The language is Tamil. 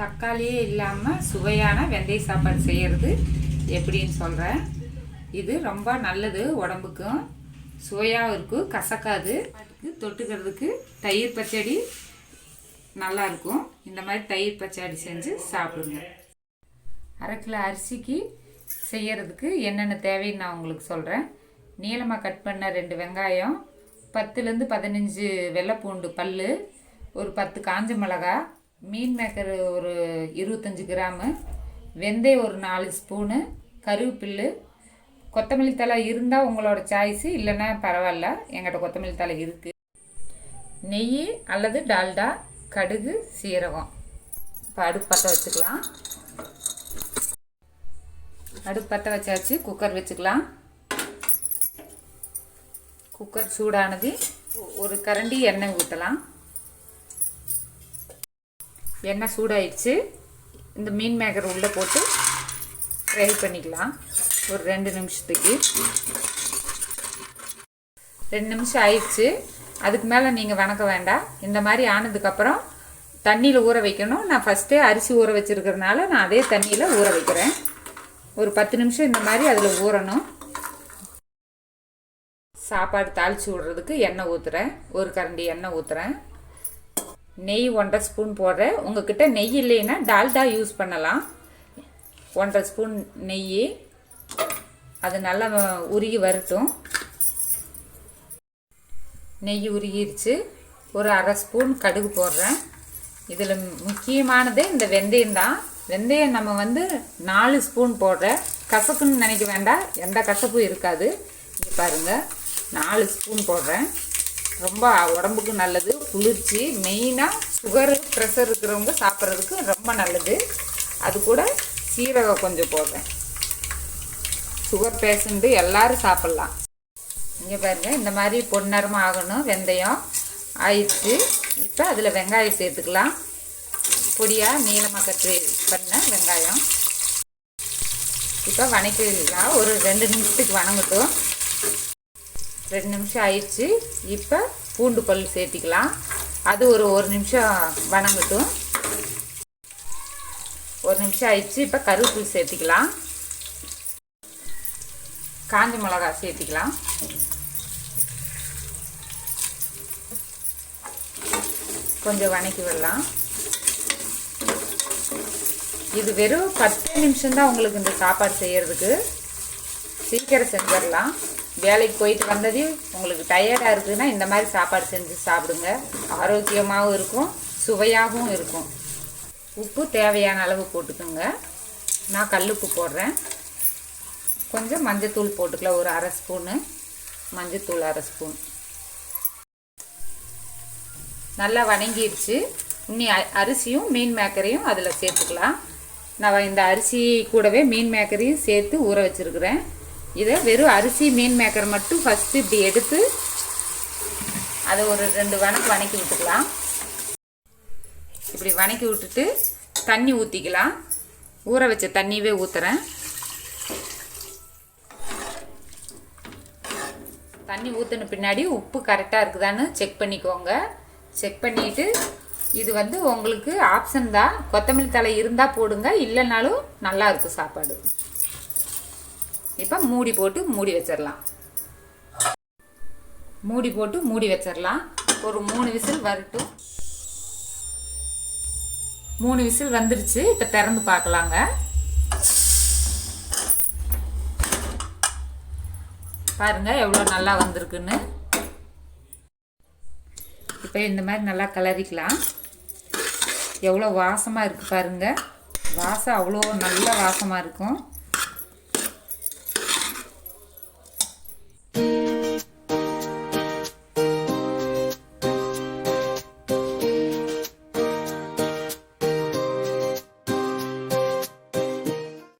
தக்காளியே இல்லாமல் சுவையான வெந்தய சாப்பாடு செய்கிறது எப்படின்னு சொல்கிறேன் இது ரொம்ப நல்லது உடம்புக்கும். சுவையாகவும் இருக்கும் கசக்காது. அதுக்கு தொட்டுக்கிறதுக்கு தயிர் பச்சடி நல்லா இருக்கும். இந்த மாதிரி தயிர் பச்சடி செஞ்சு சாப்பிடுங்க. அரை கிலோ அரிசிக்கு செய்கிறதுக்கு என்னென்ன தேவைன்னு நான் உங்களுக்கு சொல்கிறேன் நீளமாக கட் பண்ண ரெண்டு வெங்காயம் பத்துலேருந்து பதினஞ்சு வெள்ளைப்பூண்டு பல் ஒரு பத்து காஞ்ச மிளகா மீன் மேக்கர் ஒரு இருபத்தஞ்சி கிராமு வெந்தயம் ஒரு நாலு ஸ்பூனு கருவேப்பில்லு கொத்தமல்லி தழை இருந்தால் உங்களோட சாய்ஸு இல்லைன்னா பரவாயில்ல எங்கிட்ட கொத்தமல்லி தழை இருக்குது நெய் அல்லது டால்டா கடுகு சீரகம். இப்போ அடுப்பு பற்ற வச்சுக்கலாம். அடுப்பு பற்ற வச்சாச்சு குக்கர் வச்சுக்கலாம். குக்கர் சூடானது ஒரு கரண்டி எண்ணெய் ஊற்றலாம் எண்ணெய் சூடாயிடுச்சு. இந்த மீன் மேக்கர் உள்ளே போட்டு ஃப்ரை பண்ணிக்கலாம். ஒரு ரெண்டு நிமிஷத்துக்கு. ரெண்டு நிமிஷம் ஆயிடுச்சு. அதுக்கு மேலே நீங்கள் வணக்க வேண்டாம். இந்த மாதிரி ஆனதுக்கப்புறம் தண்ணியில் ஊற வைக்கணும். நான் ஃபஸ்ட்டே அரிசி ஊற வச்சுருக்கிறதுனால நான் அதே தண்ணியில் ஊற வைக்கிறேன். ஒரு பத்து நிமிஷம் இந்த மாதிரி அதில் ஊறணும். சாப்பாடு தாளித்து விடுறதுக்கு எண்ணெய் ஊற்றுறேன் ஒரு கரண்டி எண்ணெய் ஊற்றுறேன் நெய் ஒன்றரை ஸ்பூன் போடுறேன். உங்ககிட்ட நெய் இல்லைன்னா டால்டா யூஸ் பண்ணலாம். ஒன்றரை ஸ்பூன் நெய். அது நல்லா உருகி வரட்டும். நெய் உருகிருச்சு. ஒரு அரை ஸ்பூன் கடுகு போடுறேன். இதில் முக்கியமானதே இந்த வெந்தயம் தான். வெந்தயம் நம்ம வந்து நாலு ஸ்பூன் போடுறேன் கசப்புன்னு நினைக்க வேண்டாம். எந்த கசப்பும் இருக்காது. இங்கே பாருங்கள் நாலு ஸ்பூன் போடுறேன். ரொம்ப உடம்புக்கு நல்லது குளிர்ச்சி. மெயினாக சுகரு ப்ரெஷர் இருக்கிறவங்க சாப்பிட்றதுக்கு ரொம்ப நல்லது. அது கூட சீரகம் கொஞ்சம் போடுறேன். சுகர் பேஷண்ட்டு எல்லோரும் சாப்பிட்லாம். இங்கே பாருங்கள் இந்த மாதிரி பொன்னரமாக ஆகணும். வெந்தயம் ஆயிடுச்சு இப்போ அதில் வெங்காயம் சேர்த்துக்கலாம். பொடியாக நீளமாக கட்டு பண்ண வெங்காயம். இப்போ வணக்கிக்கலாம் ஒரு ரெண்டு நிமிஷத்துக்கு வணங்கட்டும். ரெண்டு நிமிஷம் ஆயிடுச்சு. இப்போ பூண்டு பல் சேர்த்திக்கலாம். அது ஒரு ஒரு நிமிஷம் வணங்கட்டும். ஒரு நிமிஷம் ஆயிடுச்சு. இப்போ கருவேப்பில் சேர்த்திக்கலாம். காஞ்ச மிளகா சேர்த்திக்கலாம். கொஞ்சம் வணக்கி விடலாம். இது வெறும் பத்து நிமிஷம்தான் உங்களுக்கு இந்த சாப்பாடு செய்கிறதுக்கு சீக்கிரம் செஞ்சிடலாம். வேலைக்கு போயிட்டு வந்ததையும் உங்களுக்கு டயர்டாக இருக்குதுன்னா இந்த மாதிரி சாப்பாடு செஞ்சு சாப்பிடுங்க. ஆரோக்கியமாகவும் இருக்கும் சுவையாகவும் இருக்கும். உப்பு தேவையான அளவு போட்டுக்கோங்க. நான் கல்லுப்பு போடுறேன். கொஞ்சம் மஞ்சத்தூள் போட்டுக்கலாம் ஒரு அரை ஸ்பூனு. மஞ்சத்தூள் அரை ஸ்பூன். நல்லா வணங்கிடுச்சு. இன்னி அரிசியும் மீன் மேக்கரையும் அதில் சேர்த்துக்கலாம். நான் இந்த அரிசி கூடவே மீன் மேக்கரையும் சேர்த்து ஊற வச்சுருக்குறேன். இதை வெறும் அரிசி மீன் மேக்கர் மட்டும் ஃபஸ்ட்டு இப்படி எடுத்து அதை ஒரு ரெண்டு வணக்கு வணக்கி விட்டுக்கலாம். இப்படி வணக்கி விட்டுட்டு தண்ணி ஊற்றிக்கலாம் ஊற வச்ச தண்ணியவே ஊற்றுறேன் தண்ணி ஊற்றின பின்னாடி உப்பு கரெக்டாக இருக்குதான்னு செக் பண்ணிக்கோங்க. செக் பண்ணிவிட்டு இது வந்து உங்களுக்கு ஆப்ஷன் தான். கொத்தமல்லி தலை இருந்தால் போடுங்க இல்லைனாலும் நல்லா இருக்கும் சாப்பாடு. இப்போ மூடி போட்டு மூடி வச்சிடலாம் மூடி போட்டு மூடி வச்சிடலாம் ஒரு மூணு விசில் வரட்டும். மூணு விசில் வந்துருச்சு. இப்போ திறந்து பார்க்கலாங்க. பாருங்க எவ்வளோ நல்லா வந்திருக்குன்னு. இப்போ இந்த மாதிரி நல்லா கலரிக்கலாம் எவ்வளோ வாசமாக இருக்குது பாருங்கள் வாசம் அவ்வளோ நல்ல வாசமாக இருக்கும்.